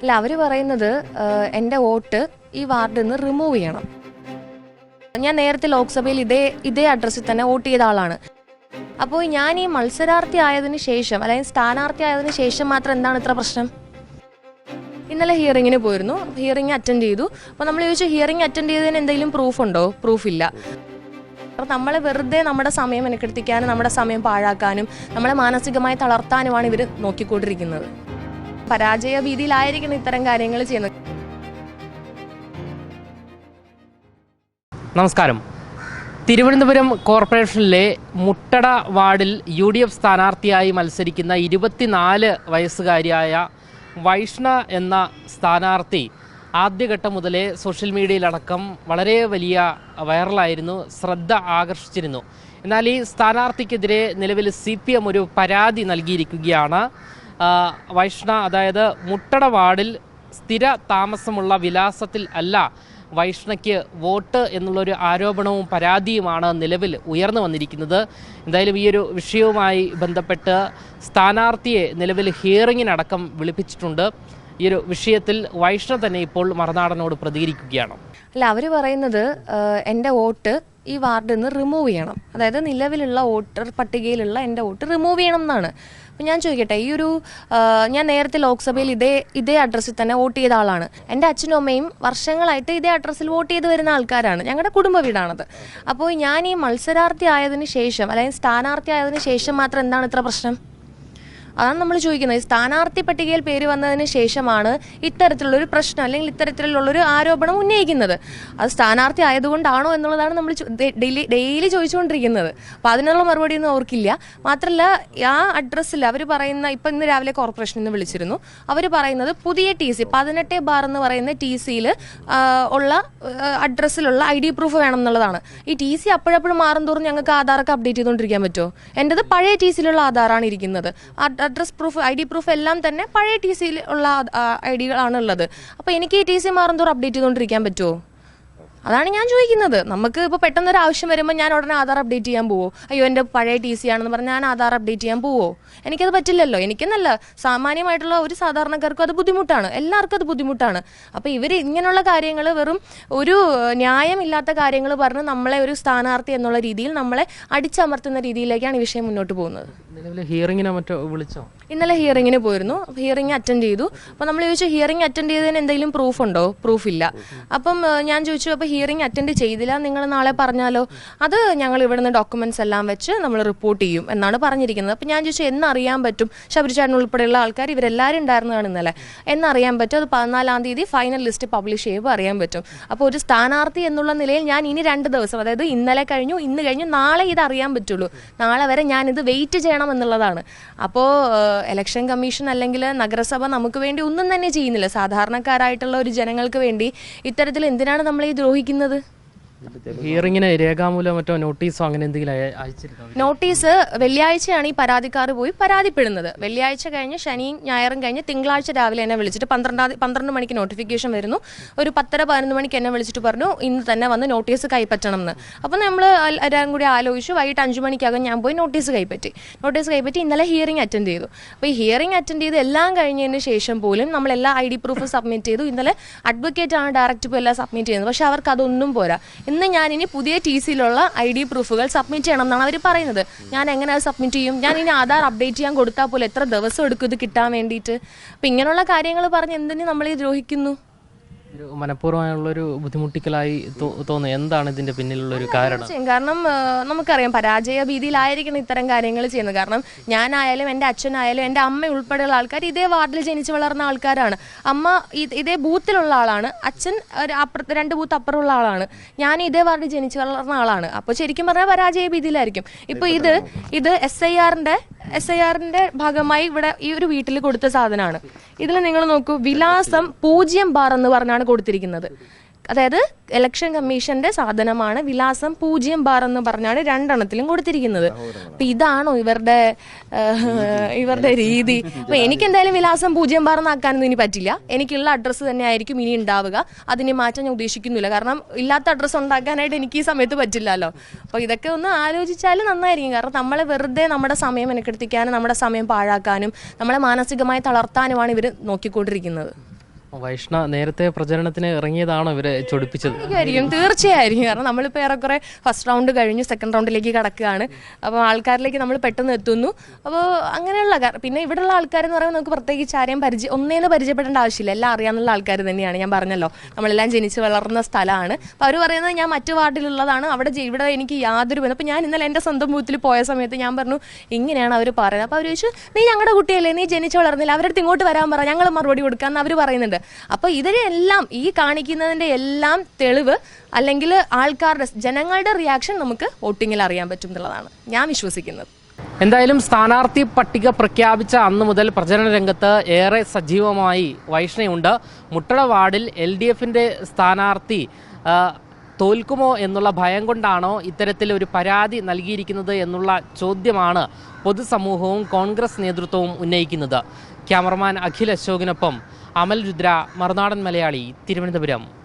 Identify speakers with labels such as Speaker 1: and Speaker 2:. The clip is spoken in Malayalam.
Speaker 1: അല്ല അവർ പറയുന്നത് എന്റെ വോട്ട് ഈ വാർഡിൽ നിന്ന് റിമൂവ് ചെയ്യണം. ഞാൻ നേരത്തെ ലോക്സഭയിൽ ഇതേ ഇതേ അഡ്രസ്സിൽ തന്നെ വോട്ട് ചെയ്ത ആളാണ്. അപ്പോൾ ഞാൻ ഈ മത്സരാർത്ഥി ആയതിനു ശേഷം അല്ലെങ്കിൽ സ്ഥാനാർത്ഥി ആയതിനു ശേഷം മാത്രം എന്താണ് ഇത്ര പ്രശ്നം? ഇന്നലെ ഹിയറിങ്ങിന് പോയിരുന്നു. ഹിയറിംഗ് അറ്റൻഡ് ചെയ്തു. അപ്പോൾ നമ്മൾ ചോദിച്ചു ഹിയറിംഗ് അറ്റൻഡ് ചെയ്തതിന് എന്തെങ്കിലും പ്രൂഫ് ഉണ്ടോ? പ്രൂഫ് ഇല്ല. അപ്പോൾ നമ്മളെ വെറുതെ നമ്മുടെ സമയം മെനക്കെടുത്തിക്കാനും നമ്മുടെ സമയം പാഴാക്കാനും നമ്മളെ മാനസികമായി തളർത്താനുമാണ് ഇവർ നോക്കിക്കൊണ്ടിരിക്കുന്നത്. പരാജയ ഭീതിയിലായിരിക്കണം ഇത്തരം കാര്യങ്ങൾ ചെയ്യുന്നത്
Speaker 2: നമസ്കാരം. തിരുവനന്തപുരം കോർപ്പറേഷനിലെ മുട്ടട വാർഡിൽ യു ഡി എഫ് സ്ഥാനാർത്ഥിയായി മത്സരിക്കുന്ന ഇരുപത്തിനാല് വയസ്സുകാരിയായ വൈഷ്ണ എന്ന സ്ഥാനാർത്ഥി ആദ്യഘട്ടം മുതലേ സോഷ്യൽ മീഡിയയിലടക്കം വളരെ വലിയ വൈറലായിരുന്നു ശ്രദ്ധ ആകർഷിച്ചിരുന്നു. എന്നാൽ ഈ സ്ഥാനാർത്ഥിക്കെതിരെ നിലവിൽ സി ഒരു പരാതി നൽകിയിരിക്കുകയാണ്. വൈഷ്ണ അതായത് മുട്ടട വാർഡിൽ സ്ഥിര താമസമുള്ള വിലാസത്തിൽ അല്ല വൈഷ്ണയ്ക്ക് വോട്ട് എന്നുള്ളൊരു ആരോപണവും പരാതിയുമാണ് നിലവിൽ ഉയർന്നു വന്നിരിക്കുന്നത്. എന്തായാലും ഈ ഒരു വിഷയവുമായി ബന്ധപ്പെട്ട് സ്ഥാനാർത്ഥിയെ നിലവിൽ ഹിയറിങ്ങിനടക്കം വിളിപ്പിച്ചിട്ടുണ്ട്. ഈ ഒരു വിഷയത്തിൽ വൈഷ്ണ തന്നെ ഇപ്പോൾ മറുനാടനോട് പ്രതികരിക്കുകയാണ്.
Speaker 1: അല്ല അവർ പറയുന്നത് എന്റെ വോട്ട് ഈ വാർഡിൽ നിന്ന് റിമൂവ് ചെയ്യണം. അതായത് നിലവിലുള്ള വോട്ടർ പട്ടികയിലുള്ള എന്റെ വോട്ട് റിമൂവ് ചെയ്യണം എന്നാണ്. അപ്പം ഞാൻ ചോദിക്കട്ടെ ഈ ഒരു ഞാൻ നേരത്തെ ലോക്സഭയിൽ ഇതേ ഇതേ അഡ്രസ്സിൽ തന്നെ വോട്ട് ചെയ്ത ആളാണ്. എന്റെ അച്ഛനും അമ്മയും വർഷങ്ങളായിട്ട് ഇതേ അഡ്രസ്സിൽ വോട്ട് ചെയ്ത് വരുന്ന ആൾക്കാരാണ്. ഞങ്ങളുടെ കുടുംബ വീടാണത്. അപ്പോൾ ഞാൻ ഈ മത്സരാർത്ഥി ആയതിനു ശേഷം അല്ലെങ്കിൽ സ്ഥാനാർത്ഥി ആയതിനു ശേഷം മാത്രം എന്താണ് ഇത്ര പ്രശ്നം? അതാണ് നമ്മൾ ചോദിക്കുന്നത്. സ്ഥാനാർത്ഥി പട്ടികയിൽ പേര് വന്നതിന് ശേഷമാണ് ഇത്തരത്തിലുള്ളൊരു പ്രശ്നം അല്ലെങ്കിൽ ഇത്തരത്തിലുള്ളൊരു ആരോപണം ഉന്നയിക്കുന്നത്. അത് സ്ഥാനാർത്ഥി ആയതുകൊണ്ടാണോ എന്നുള്ളതാണ് നമ്മൾ ഡെയിലി ഡെയിലി ചോദിച്ചുകൊണ്ടിരിക്കുന്നത്. അപ്പോൾ അതിനുള്ള മറുപടി ഒന്നും അവർക്കില്ല. മാത്രമല്ല ആ അഡ്രസ്സിൽ അവർ പറയുന്ന ഇപ്പം ഇന്ന് രാവിലെ കോർപ്പറേഷനിൽ നിന്ന് വിളിച്ചിരുന്നു. അവർ പറയുന്നത് പുതിയ ടി സി പതിനെട്ട് ബാർ എന്ന് പറയുന്ന ടി സിയിൽ ഉള്ള അഡ്രസ്സിലുള്ള ഐ ഡി പ്രൂഫ് വേണം എന്നുള്ളതാണ് ഈ ടി സി അപ്പോഴപ്പോഴും മാറും തോറും ഞങ്ങൾക്ക് ആധാറൊക്കെ അപ്ഡേറ്റ് ചെയ്തുകൊണ്ടിരിക്കാൻ പറ്റുമോ? എന്റെത് പഴയ ടി സിയിലുള്ള ആധാറാണ് ഇരിക്കുന്നത്. Address proof I D proof എല്ലാം തന്നെ പഴയ ടി സിയിൽ ഉള്ള ഐ ഡികളാണ് ഉള്ളത്. അപ്പോൾ എനിക്ക് ഈ ടി സി മാറും തോറും അപ്ഡേറ്റ് ചെയ്തുകൊണ്ടിരിക്കാൻ പറ്റുമോ അതാണ് ഞാൻ ചോദിക്കുന്നത്. നമുക്ക് ഇപ്പോൾ പെട്ടെന്ന് ഒരു ആവശ്യം വരുമ്പോൾ ഞാൻ ഉടനെ ആധാർ അപ്ഡേറ്റ് ചെയ്യാൻ പോവോ? അയ്യോ എന്റെ പഴയ ടി സി ആണെന്ന് പറഞ്ഞാൽ ഞാൻ ആധാർ അപ്ഡേറ്റ് ചെയ്യാൻ പോവോ? എനിക്കത് പറ്റില്ലല്ലോ. എനിക്കെന്നല്ല സാമാന്യമായിട്ടുള്ള ഒരു സാധാരണക്കാർക്കും അത് ബുദ്ധിമുട്ടാണ്. എല്ലാവർക്കും അത് ബുദ്ധിമുട്ടാണ്. അപ്പോൾ ഇവർ ഇങ്ങനെയുള്ള കാര്യങ്ങൾ വെറും ഒരു ന്യായമില്ലാത്ത കാര്യങ്ങൾ പറഞ്ഞ് നമ്മളെ ഒരു സ്ഥാനാർത്ഥി എന്നുള്ള രീതിയിൽ നമ്മളെ അടിച്ചമർത്തുന്ന രീതിയിലേക്കാണ് ഈ വിഷയം മുന്നോട്ട് പോകുന്നത്.
Speaker 2: ഹിയറിങ്ങിനോ മറ്റോ വിളിച്ചോ?
Speaker 1: ഇന്നലെ ഹിയറിങ്ങിന് പോയിരുന്നു. ഹിയറിംഗ് അറ്റൻഡ് ചെയ്തു. അപ്പോൾ നമ്മൾ ചോദിച്ചു ഹിയറിംഗ് അറ്റൻഡ് ചെയ്തതിന് എന്തെങ്കിലും പ്രൂഫ് ഉണ്ടോ? പ്രൂഫ് ഇല്ല. അപ്പം ഞാൻ ചോദിച്ചു അപ്പോൾ ഹിയറിംഗ് അറ്റൻഡ് ചെയ്തില്ല. നിങ്ങൾ നാളെ പറഞ്ഞാലോ? അത് ഞങ്ങൾ ഇവിടുന്ന് ഡോക്യുമെന്റ്സ് എല്ലാം വെച്ച് നമ്മൾ റിപ്പോർട്ട് ചെയ്യും എന്നാണ് പറഞ്ഞിരിക്കുന്നത്. അപ്പം ഞാൻ ചോദിച്ചു എന്നറിയാൻ പറ്റും? ശബരിചാരൻ ഉൾപ്പെടെയുള്ള ആൾക്കാർ ഇവരെല്ലാവരും ഉണ്ടായിരുന്നതാണ് ഇന്നലെ. എന്നറിയാൻ പറ്റും? അത് പതിനാലാം തീയതി ഫൈനൽ ലിസ്റ്റ് പബ്ലിഷ് ചെയ്യുമ്പോൾ അറിയാൻ പറ്റും. അപ്പോൾ ഒരു സ്ഥാനാർത്ഥി എന്നുള്ള നിലയിൽ ഞാൻ ഇനി രണ്ട് ദിവസം അതായത് ഇന്നലെ കഴിഞ്ഞു ഇന്ന് കഴിഞ്ഞു നാളെ ഇത് അറിയാൻ പറ്റുള്ളൂ. നാളെ വരെ ഞാൻ ഇത് വെയിറ്റ് ചെയ്യണം എന്നുള്ളതാണ്. അപ്പോൾ ഇലക്ഷൻ കമ്മീഷൻ അല്ലെങ്കിൽ നഗരസഭ നമുക്ക് വേണ്ടി ഒന്നും തന്നെ ചെയ്യുന്നില്ല. സാധാരണക്കാരായിട്ടുള്ള ഒരു ജനങ്ങൾക്ക് വേണ്ടി. ഇത്തരത്തിൽ എന്തിനാണ് നമ്മൾ ഈ ദ്രോഹിക്കുന്നത്
Speaker 2: ഹിയറിങ്ങിന് രേഖാമൂലം മറ്റോ നോട്ടീസോ അങ്ങനെ എന്തെങ്കിലും അയച്ചിരുന്നോ
Speaker 1: നോട്ടീസ് വെള്ളിയാഴ്ചയാണ് ഈ പരാതിക്കാർ പോയി പരാതിപ്പെടുന്നത്. വെള്ളിയാഴ്ച കഴിഞ്ഞ് ശനിയും ഞായറും കഴിഞ്ഞ് തിങ്കളാഴ്ച രാവിലെ എന്നെ വിളിച്ചിട്ട് പന്ത്രണ്ടാം പന്ത്രണ്ട് മണിക്ക് നോട്ടിഫിക്കേഷൻ വരുന്നു. ഒരു പത്തര പതിനൊന്ന് മണിക്ക് എന്നെ വിളിച്ചിട്ട് പറഞ്ഞു ഇന്ന് തന്നെ വന്ന് നോട്ടീസ് കൈപ്പറ്റണം എന്ന് അപ്പോൾ നമ്മൾ എല്ലാവരും കൂടി ആലോചിച്ചു വൈകിട്ട് അഞ്ച് മണിക്കകം ഞാൻ പോയി നോട്ടീസ് കൈപ്പറ്റി. നോട്ടീസ് കൈപ്പറ്റി ഇന്നലെ ഹിയറിംഗ് അറ്റൻഡ് ചെയ്തു. അപ്പോൾ ഈ ഹിയറിംഗ് അറ്റൻഡ് ചെയ്ത് എല്ലാം കഴിഞ്ഞതിന് ശേഷം പോലും നമ്മൾ എല്ലാ ഐ ഡി പ്രൂഫ് സബ്മിറ്റ് ചെയ്തു. ഇന്നലെ അഡ്വക്കേറ്റ് ആണ് ഡയറക്റ്റ് പോയി എല്ലാം സബ്മിറ്റ് ചെയ്യുന്നത്. പക്ഷേ അവർക്ക് അതൊന്നും പോരാ. ഇന്ന് ഞാൻ ഇനി പുതിയ ടി സിയിലുള്ള ഐ ഡി പ്രൂഫുകൾ സബ്മിറ്റ് ചെയ്യണം എന്നാണ് അവർ പറയുന്നത്. ഞാൻ എങ്ങനെ അത് സബ്മിറ്റ് ചെയ്യും? ഞാൻ ഇനി ആധാർ അപ്ഡേറ്റ് ചെയ്യാൻ കൊടുത്താൽ പോലും എത്ര ദിവസം എടുക്കും ഇത് കിട്ടാൻ വേണ്ടിയിട്ട്? അപ്പം ഇങ്ങനെയുള്ള കാര്യങ്ങൾ പറഞ്ഞ് എന്തിനു നമ്മളെ ദ്രോഹിക്കുന്നു?
Speaker 2: ഒരു മനഃപൂർവമായുള്ളൊരു ബുദ്ധിമുട്ടിക്കലായി തോന്നുന്നു. എന്താണ് ഇതിന്റെ പിന്നിലുള്ള ഒരു കാരണം?
Speaker 1: കാരണം നമുക്കറിയാം പരാജയ ഭീതിയിലായിരിക്കണം ഇത്തരം കാര്യങ്ങൾ ചെയ്യുന്നത്. കാരണം ഞാനായാലും എന്റെ അച്ഛനായാലും എന്റെ അമ്മ ഉൾപ്പെടെയുള്ള ആൾക്കാർ ഇതേ വാർഡിൽ ജനിച്ചു വളർന്ന ആൾക്കാരാണ്. അമ്മ ഇതേ ബൂത്തിലുള്ള ആളാണ്. അച്ഛൻ ഒരു അപ്പുറത്ത് രണ്ട് ബൂത്ത് അപ്പുറമുള്ള ആളാണ്. ഞാൻ ഇതേ വാർഡിൽ ജനിച്ചു വളർന്ന ആളാണ്. അപ്പോൾ ശരിക്കും പറഞ്ഞാൽ പരാജയ ഭീതിയിലായിരിക്കും ഇപ്പോൾ ഇത് ഇത് എസ് ഐ ആറിന്റെ എസ് ഐ ആറിന്റെ ഭാഗമായി ഇവിടെ ഈ ഒരു വീട്ടിൽ കൊടുത്ത സാധനമാണ്. ഇതിൽ നിങ്ങൾ നോക്കൂ വിലാസം പൂജ്യം ബാർ എന്ന് പറഞ്ഞാണ് കൊടുത്തിരിക്കുന്നത്. അതായത് ഇലക്ഷൻ കമ്മീഷന്റെ സാധനമാണ് വിലാസം പൂജ്യം ബാർ എന്ന് പറഞ്ഞാണ് രണ്ടെണ്ണത്തിലും കൊടുത്തിരിക്കുന്നത്. അപ്പൊ ഇതാണോ ഇവരുടെ ഇവരുടെ രീതി? അപ്പൊ എനിക്ക് എന്തായാലും വിലാസം പൂജ്യം ബാർ എന്നാക്കാനൊന്നും ഇനി പറ്റില്ല. എനിക്കുള്ള അഡ്രസ്സ് തന്നെ ആയിരിക്കും ഇനി ഉണ്ടാവുക. അതിനെ മാറ്റാൻ ഞാൻ ഉദ്ദേശിക്കുന്നില്ല. കാരണം ഇല്ലാത്ത അഡ്രസ്സ് ഉണ്ടാക്കാനായിട്ട് എനിക്ക് ഈ സമയത്ത് പറ്റില്ലല്ലോ. അപ്പൊ ഇതൊക്കെ ഒന്ന് ആലോചിച്ചാൽ നന്നായിരിക്കും. കാരണം നമ്മളെ വെറുതെ നമ്മുടെ സമയം മെനക്കെടുത്തിക്കാനും നമ്മുടെ സമയം പാഴാക്കാനും നമ്മളെ മാനസികമായി തളർത്താനുമാണ് ഇവർ നോക്കിക്കൊണ്ടിരിക്കുന്നത്.
Speaker 2: വൈഷ്ണ നേരത്തെ പ്രചരണത്തിന് ഇറങ്ങിയതാണോ ഇവരെ ചൊടിപ്പിച്ചത്?
Speaker 1: ആയിരിക്കും തീർച്ചയായിരിക്കും. കാരണം നമ്മളിപ്പോൾ ഏറെക്കുറെ ഫസ്റ്റ് റൗണ്ട് കഴിഞ്ഞു സെക്കൻഡ് റൗണ്ടിലേക്ക് കടക്കുകയാണ്. അപ്പോൾ ആൾക്കാരിലേക്ക് നമ്മൾ പെട്ടെന്ന് എത്തുന്നു. അപ്പോൾ അങ്ങനെയുള്ള പിന്നെ ഇവിടെയുള്ള ആൾക്കാരെന്ന് പറയുമ്പോൾ നമുക്ക് പ്രത്യേകിച്ച് ആരെയും പരിചയം ഒന്നേന്ന് പരിചയപ്പെടേണ്ട ആവശ്യമില്ല. എല്ലാം അറിയാവുന്ന ആൾക്കാർ തന്നെയാണ്. ഞാൻ പറഞ്ഞല്ലോ നമ്മളെല്ലാം ജനിച്ച് വളർന്ന സ്ഥലമാണ്. അപ്പോൾ അവർ പറയുന്നത് ഞാൻ മറ്റു വാർഡിലുള്ളതാണ്. അവിടെ ഇവിടെ എനിക്ക് യാതൊരു ബന്ധം അപ്പോൾ ഞാൻ ഇന്നലെ എന്റെ സ്വന്തം ബൂത്തിൽ പോയ സമയത്ത് ഞാൻ പറഞ്ഞു ഇങ്ങനെയാണ് അവർ പറയുന്നത്. അപ്പോൾ അവർ ചോദിച്ചു നീ ഞങ്ങളുടെ കുട്ടിയല്ലേ? നീ ജനിച്ച് വളർന്നില്ല. അവരുടെ ഇങ്ങോട്ട് വരാൻ പറ. ഞങ്ങൾ മറുപടി കൊടുക്കാമെന്ന് അവർ പറയുന്നുണ്ട്. അപ്പോൾ ഇതിനെല്ലാം ഈ കാണിക്കുന്നതിന്റെ എല്ലാം തെളിവ് അല്ലെങ്കിൽ ആൾക്കാരുടെ ജനങ്ങളുടെ റിയാക്ഷൻ നമുക്ക് വോട്ടിങ്ങിൽ അറിയാൻ പറ്റും എന്നുള്ളതാണ് ഞാൻ വിശ്വസിക്കുന്നത്.
Speaker 2: എന്തായാലും സ്ഥാനാർത്ഥി പട്ടിക പ്രഖ്യാപിച്ച അന്ന് മുതൽ പ്രചരണ രംഗത്ത് ഏറെ സജീവമായി വൈഷ്ണയുണ്ട്. മുട്ടട വാർഡിൽ എൽ ഡി എഫിന്റെ സ്ഥാനാർത്ഥി തോൽക്കുമോ എന്നുള്ള ഭയം കൊണ്ടാണോ ഇത്തരത്തിൽ ഒരു പരാതി നൽകിയിരിക്കുന്നത് എന്നുള്ള ചോദ്യമാണ് പൊതുസമൂഹവും കോൺഗ്രസ് നേതൃത്വവും ഉന്നയിക്കുന്നത്. ക്യാമറമാൻ അഖിൽ അശോകിനൊപ്പം അമൽ രുദ്ര മറുനാടൻ മലയാളി തിരുവനന്തപുരം.